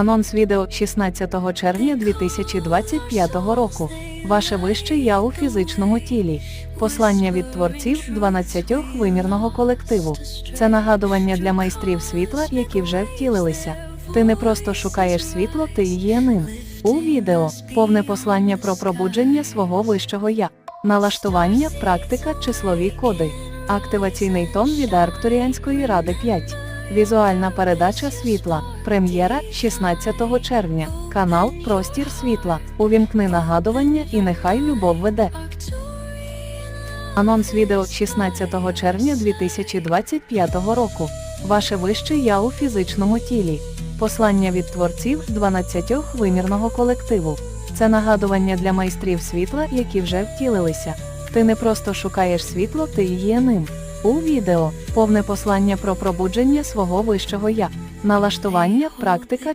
Анонс відео 16 червня 2025 року. Ваше вище я у фізичному тілі. Послання від творців 12 вимірного колективу. Це нагадування для майстрів світла, які вже втілилися. Ти не просто шукаєш світло, ти є ним. У відео повне послання про пробудження свого вищого я, налаштування, практика, числові коди, активаційний тон від Аркторіанської ради 5. Візуальна передача світла. Прем'єра 16 червня. Канал Простір світла. Увімкни нагадування і нехай любов веде. Анонс відео 16 червня 2025 року. Ваше вище я у фізичному тілі. Послання від творців 12 вимірного колективу. Це нагадування для майстрів світла, які вже втілилися. Ти не просто шукаєш світло, ти є ним. У відео повне послання про пробудження свого вищого я, налаштування, практика,